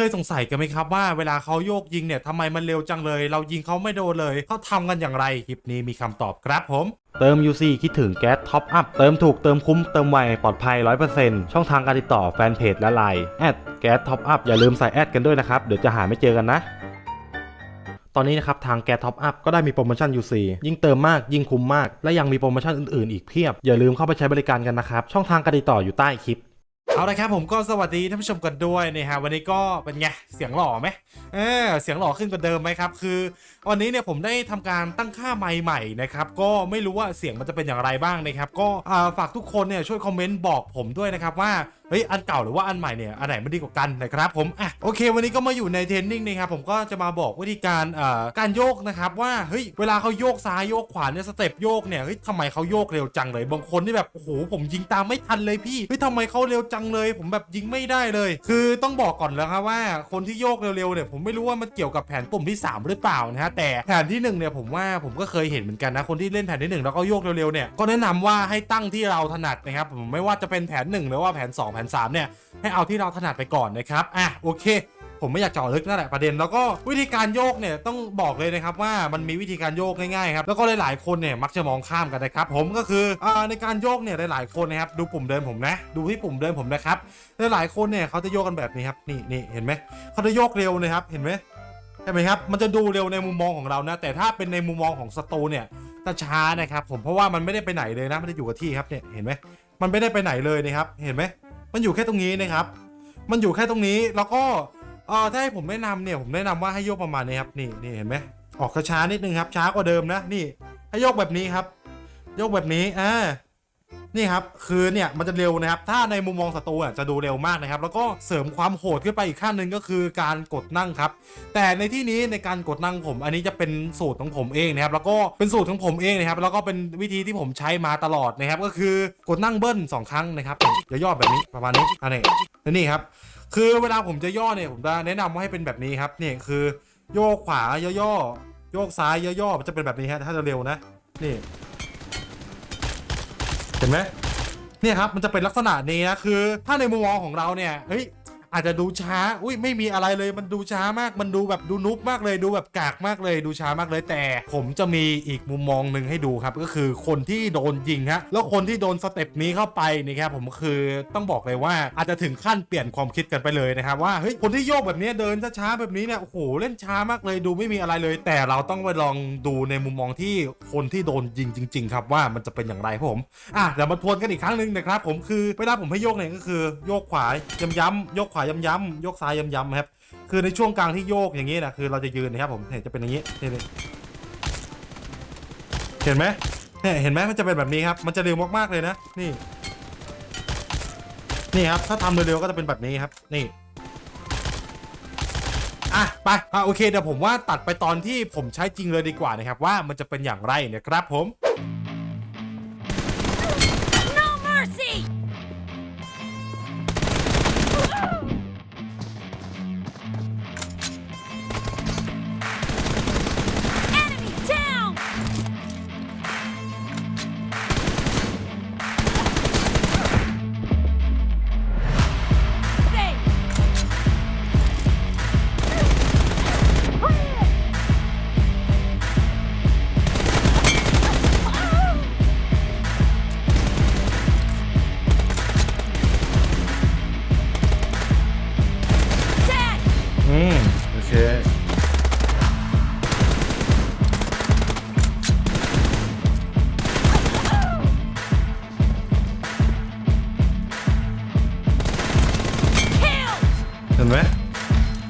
เคยสงสัยกันไหมครับว่าเวลาเขาโยกยิงเนี่ยทำไมมันเร็วจังเลย เรายิงเขาไม่โดนเลยเขาทำกันอย่างไรคลิปนี้มีคำตอบครับผมเติม UC คิดถึงแก๊สท็อปอัพเติมถูกเติมคุ้มเติมไวปลอดภัย 100%ช่องทางการติดต่อแฟนเพจและไลน์แอดแก๊สท็อปอัพอย่าลืมใส่แอดกันด้วยนะครับ เดี๋ยวจะหาไม่เจอกันนะ ตอนนี้นะครับ ทางแก๊สท็อปอัพก็ได้มีโปรโมชั่น UC ยิ่งเติมมากยิ่งคุ้มมาก และยังมีโปรโมชั่นอื่นๆ อีกเพียบ อย่าลืมเข้าไปใช้บริการกันนะครับ ช่องทางการติดต่ออยู่ใต้คลิป เอาละครับผมก็สวัสดีท่านผู้ชมกันด้วยนะฮะวันนี้ก็เป็นไงเสียงหล่อไหมเออเสียงหล่อขึ้นกว่าเดิมไหมครับคือวันนี้เนี่ยผมได้ทำการตั้งค่าไมค์ใหม่นะครับก็ไม่รู้ว่าเสียงมันจะเป็นอย่างไรบ้างนะครับก็ฝากทุกคนเนี่ยช่วยคอมเมนต์บอกผมด้วยนะครับว่าเฮ้ยอันเก่าหรือว่าอันใหม่เนี่ยอันไหนมันดีกว่ากันนะครับผมอะโอเค วันนี้ก็มาอยู่ในเทรนนิ่งนะครับผมก็จะมาบอกวิธีการเอ่าการโยกนะครับว่าเฮ้ยเวลาเขาโยกซ้ายโยกขวาเนี่ยสเต็ปโยกเนี่ยเฮ้ยทำไมเขาโยกเร็วจังเลยบางคนที่แบบโอ้โหผมยิงตามไม่ทันเลยพี่เฮ้ยทำไมเขาเร็วจังเลย ผมแบบยิงไม่ได้เลย คือต้องบอกก่อนแล้วครับว่าคนที่โยกเร็วๆเนี่ยผมไม่รู้ว่ามันเกี่ยวกับแผนปุ่มที่ 3 หรือเปล่านะฮะแต่แผนที่1เนี่ยผมว่าผมก็เคยเห็นเหมือนกันนะคนที่เล่นแผนที่1แล้วก็โยกเร็วๆเนี่ยก็แนะนำว่าให้ตั้งที่เราถนัดนะครับผมไม่ว่าจะเป็นแผน 1 หรือว่าแผน 2 แผน3เนี่ยให้เอาที่เราถนัดไปก่อนนะครับอะโอเค ผมไม่อยากเจาะลึกนั่นแหละประเด็นแล้วก็วิธีการโยกเนี่ยต้องบอกเลยนะครับว่ามันมีวิธีการโยกง่ายๆครับแล้วก็หลายๆคนเนี่ยมักจะมองข้ามกันนะครับผมก็คืออในการโยกเนี่ยหลายๆคนนะครับดูปุ่มเดินผมนะ ดูที่ปุ่มเดินผมนะครับหลายๆคนเนี่ยเขาจะโยกกันแบบนี้ครับนี่นี่เห็นไหมเขาจะโยกเร็วนะครับเห็นไหมเห็นไหมครับมันจะดูเร็วในมุมมองของเรานะ แต่ถ้าเป็นในมุมมองของศัตรูเนี่ยจะช้านะครับผมเพราะว่ามันไม่ได้ไปไหนเลยนะมันจะอยู่กับที่ครับเนี่ยเห็นไหมมันไม่ได้ไปไหนเลยนะครับเห็นไหมมันอยู่แค่ตรงนี้นะครับ มันอยู่แค่ตรงนี้แล้วก็ เออถ้าให้ผมแนะนำเนี่ยผมแนะนำว่าให้โยกประมาณนี้ครับนี่นี่เห็นไหมออกช้าๆนิดนึงครับช้ากว่าเดิมนะนี่ให้โยกแบบนี้ครับ โยกแบบนี้อ่านี่ครับคือเนี่ยมันจะเร็วนะครับ ถ้าในมุมมองศัตรูอะจะดูเร็วมากนะครับ แล้วก็เสริมความโหดขึ้นไปอีกขั้นหนึ่งก็คือการกดนั่งครับ แต่ในที่นี้ในการกดนั่งผม อันนี้จะเป็นสูตรของผมเองนะครับ แล้วก็เป็นสูตรของผมเองนะครับแล้วก็เป็นวิธีที่ผมใช้มาตลอดนะครับ ก็คือกดนั่งเบิ้ลสองครั้งนะครับจะย่อแบบนี้ประมาณนี้อันนี้และนี่ครับ คือเวลาผมจะย่อเนี่ยผมจะแนะนำว่าให้เป็นแบบนี้ครับนี่คือโยกขวาย่อๆโยกซ้ายย่อๆมันจะเป็นแบบนี้ฮะถ้าจะเร็วนะนี่ เห็นไหมเนี่ยครับมันจะเป็นลักษณะนี้นะคือ ถ้าในมุมมองของเราเนี่ยเฮ้ย อาจจะดูช้า อุ้ยไม่มีอะไรเลย มันดูช้ามาก มันดูแบบดูนุบมากเลย ดูแบบกากมากเลย ดูช้ามากเลย แต่ผมจะมีอีกมุมมองหนึ่งให้ดูครับ ก็คือคนที่โดนยิงฮะ แล้วคนที่โดนสเต็ปนี้เข้าไปนี่ครับผมคือต้องบอกเลยว่าอาจจะถึงขั้นเปลี่ยนความคิดกันไปเลยนะครับว่า เฮ้ย คนที่โยกแบบนี้เดินช้าๆแบบนี้เนี่ย โอ้โห เล่นช้ามากเลย ดูไม่มีอะไรเลย แต่เราต้องไปลองดูในมุมมองที่คนที่โดนยิงจริง ๆ ครับว่ามันจะเป็นอย่างไรผม อะเดี๋ยวมาทวนกันอีกครั้งหนึ่งนะครับ ผมคือเวลาผมให้โยกเนี่ยก็คือโยกขวาย้ำๆโยกขวาย้ำๆโยกซ้ายย้ำๆครับ คือในช่วงกลางที่โยกอย่างนี้นะคือเราจะยืนนะครับผมเห็นจะเป็นอย่างนี้นี่เห็นไหมเนี่ยเห็นไหมมันจะเป็นแบบนี้ครับ มันจะเร็วมากๆเลยนะ นี่ นี่ครับ ถ้าทำเร็วๆก็จะเป็นแบบนี้ครับ นี่อะไปอะโอเคเดี๋ยวผมว่าตัดไปตอนที่ผมใช้จริงเลยดีกว่านะครับ ว่ามันจะเป็นอย่างไรนะครับผม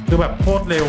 คือแบบโคตรเร็ว